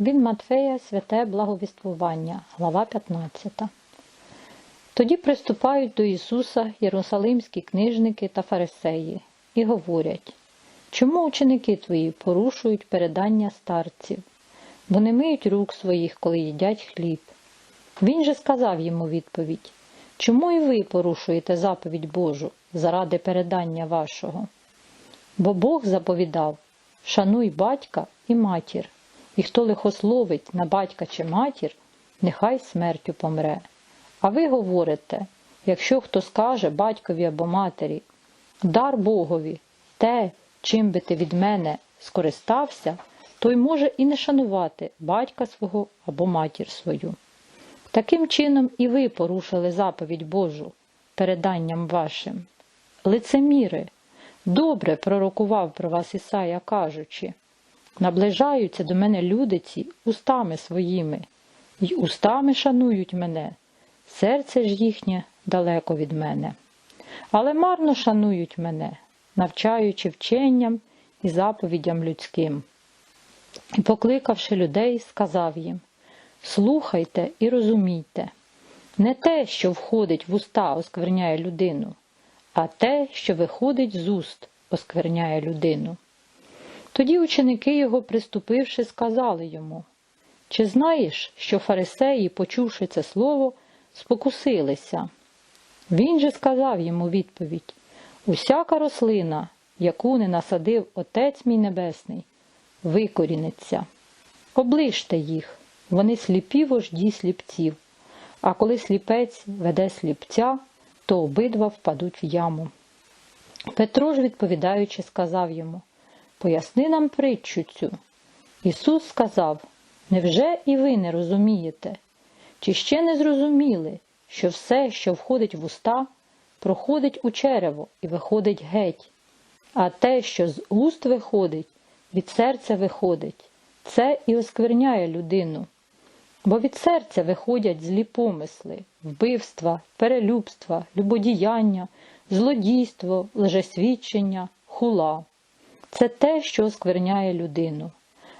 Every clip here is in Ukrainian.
Від Матфея святе благовіствування, глава 15. Тоді приступають до Ісуса єрусалимські книжники та фарисеї і говорять, чому ученики твої порушують передання старців, бо не миють рук своїх, коли їдять хліб. Він же сказав йому відповідь, чому і ви порушуєте заповідь Божу заради передання вашого? Бо Бог заповідав шануй батька і матір, і хто лихословить на батька чи матір, нехай смертю помре. А ви говорите, якщо хто скаже батькові або матері, дар Богові, те, чим би ти від мене скористався, той може і не шанувати батька свого або матір свою. Таким чином і ви порушили заповідь Божу переданням вашим. Лицеміри, добре пророкував про вас Ісая, кажучи, наближаються до мене люди ці устами своїми, й устами шанують мене, серце ж їхнє далеко від мене. Але марно шанують мене, навчаючи вченням і заповідям людським. І, покликавши людей, сказав їм Слухайте і розумійте, не те, що входить в уста, оскверняє людину, а те, що виходить з уст, оскверняє людину. Тоді ученики його, приступивши, сказали йому Чи знаєш, що фарисеї, почувши це слово, спокусилися? Він же сказав йому відповідь Усяка рослина, яку не насадив Отець мій Небесний, викоріниться. Оближте їх, вони сліпі вожді сліпців, а коли сліпець веде сліпця, то обидва впадуть в яму. Петро ж, відповідаючи, сказав йому Поясни нам притчу цю. Ісус сказав Невже і ви не розумієте? Чи ще не зрозуміли, що все, що входить в уста, проходить у черево і виходить геть, а те, що з уст виходить, від серця виходить, це і оскверняє людину. Бо від серця виходять злі помисли, вбивства, перелюбства, любодіяння, злодійство, лжесвідчення, хула. Це те, що оскверняє людину,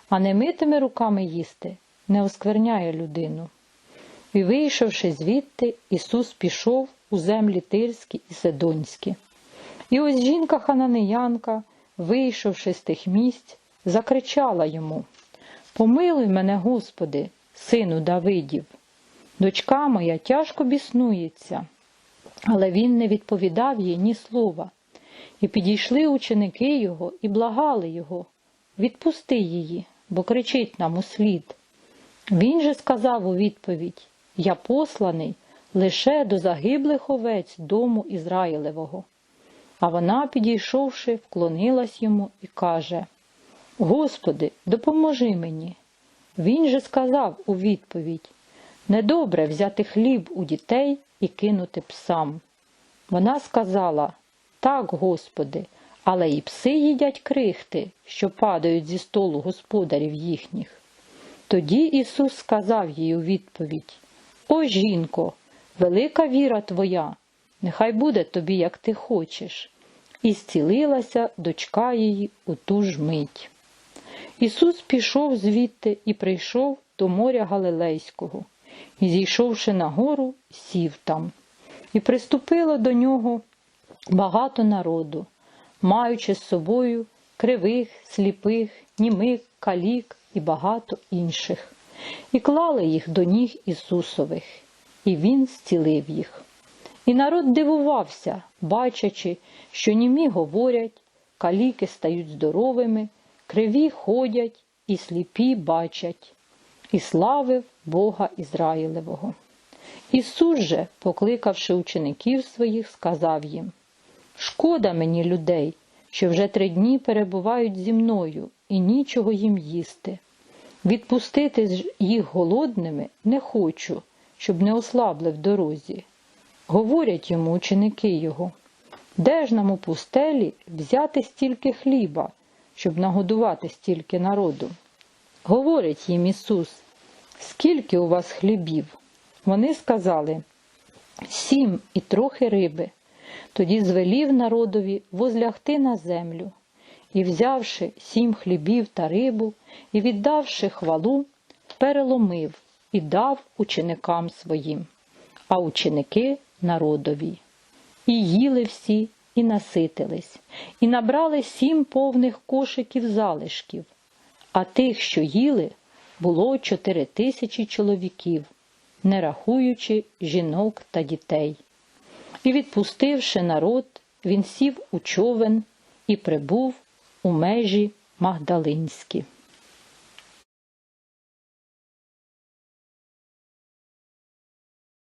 а не митими руками їсти не оскверняє людину. І, вийшовши звідти, Ісус пішов у землі Тирські і Сидонські. І ось жінка хананеянка, вийшовши з тих місць, закричала йому Помилуй мене, Господи, сину Давидів. Дочка моя тяжко біснується. Але він не відповідав їй ні слова. І підійшли ученики його і благали його Відпусти її, бо кричить нам услід. Він же сказав у відповідь Я посланий лише до загиблих овець дому Ізраїлевого. А вона, підійшовши, вклонилась йому і каже Господи, допоможи мені. Він же сказав у відповідь Недобре взяти хліб у дітей і кинути псам. Вона сказала Так, Господи, але і пси їдять крихти, що падають зі столу господарів їхніх. Тоді Ісус сказав їй у відповідь О жінко, велика віра твоя, нехай буде тобі, як ти хочеш, і зцілилася дочка її у ту ж мить. Ісус пішов звідти і прийшов до моря Галилейського, і, зійшовши на гору, сів там, і приступило до нього багато народу, маючи з собою кривих, сліпих, німих, калік і багато інших, і клали їх до ніг Ісусових, і Він зцілив їх. І народ дивувався, бачачи, що німі говорять, каліки стають здоровими, криві ходять і сліпі бачать, і славив Бога Ізраїлевого. Ісус же, покликавши учеників своїх, сказав їм Шкода мені людей, що вже три дні перебувають зі мною і нічого їм їсти. Відпустити їх голодними не хочу, щоб не ослабли в дорозі. Говорять йому ученики його, де ж нам у пустелі взяти стільки хліба, щоб нагодувати стільки народу? Говорить їм Ісус, скільки у вас хлібів? Вони сказали сім і трохи риби. Тоді звелів народові возлягти на землю, і, взявши сім хлібів та рибу, і віддавши хвалу, переломив і дав ученикам своїм, а ученики народові. І їли всі, і наситились, і набрали сім повних кошиків залишків, а тих, що їли, було чотири тисячі чоловіків, не рахуючи жінок та дітей. І, відпустивши народ, він сів у човен і прибув у межі Магдалинські.